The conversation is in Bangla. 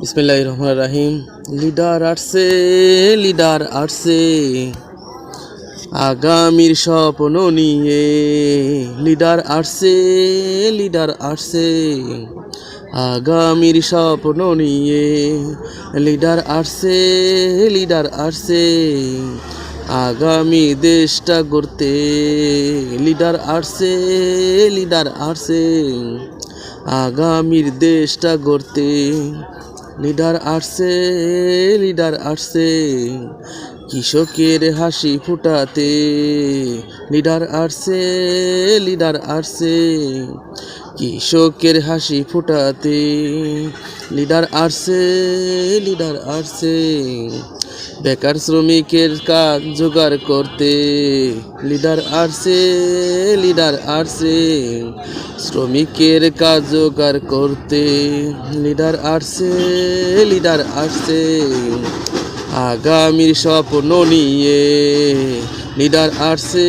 বিসমিল্লাহ রহমান রাহিম। লিডার আসছে লিডার আসছে। আগামীর স্বপ্ন নিয়ে লিডার আসছে লিডার আসছে। আগামীর স্বপ্ন নিয়ে লিডার আসছে লিডার আসছে। আগামী দেশটা গড়তে লিডার আসছে লিডার আসছে। আগামীর দেশটা গড়তে লিডার আসছে লিডার আসছে। কৃষকের হাসি ফুটাতে লিডার আসছে লিডার আসছে। কৃষকের হাসি ফুটাতে লিডার আসছে লিডার আসছে। বেকার শ্রমিকের কাজ জোগাড় করতে। লিডার আসছে লিডার আসছে শ্রমিকের কাজ জোগাড় করতে। লিডার আসছে লিডার আসছে আগামীর স্বপ্ন নিয়ে লিডার আসছে